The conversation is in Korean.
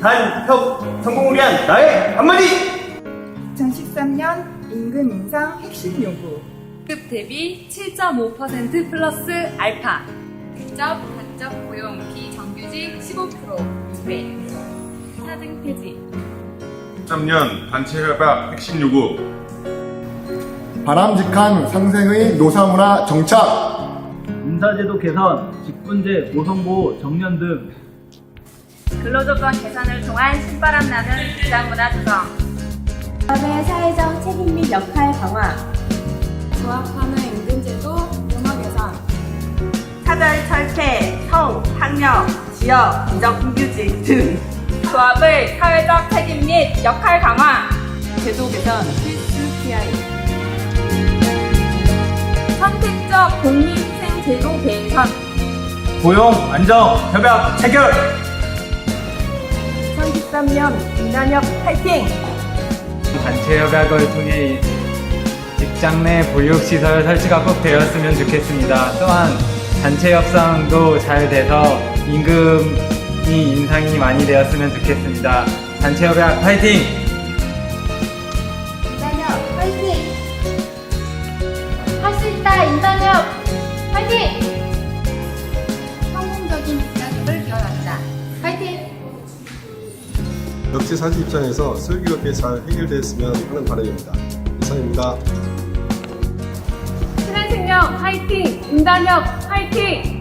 단협 성공을 위한 나의 한마디! 2013년 임금 인상 핵심 요구. 급 대비 7.5% 플러스 알파. 직접 간접 고용 비정규직 15% 2배. 사등 폐지. 3년 단체 협약 핵심 요구 바람직한 상생의 노사문화 정착 인사제도 개선, 직분제, 모성보호, 정년 등 근로조건 개선을 통한 신바람 나는 기장문화 조성. 기업의 사회적 책임 및 역할 강화, 조합하는 임금제도 문화 개선. 차별 철폐, 성, 학력, 지역, 비정규직 등 조합의 사회적 책임 및 역할 강화. 제도 개선 필수 PI. 선택적 공익생제도 개선. 고용 안정 협약 체결! 2013년 인단협 파이팅! 단체 협약을 통해 직장 내 보육시설 설치가 꼭 되었으면 좋겠습니다. 또한 단체 협상도 잘 돼서 임금이 인상이 많이 되었으면 좋겠습니다. 단체 협약 파이팅! 인단협 화이팅! 할 수 있다 인단협 화이팅! 역시 사실 입장에서 슬기롭게 잘 해결됐으면 하는 바람입니다. 이상입니다. 신한생명 화이팅! 인단협 화이팅!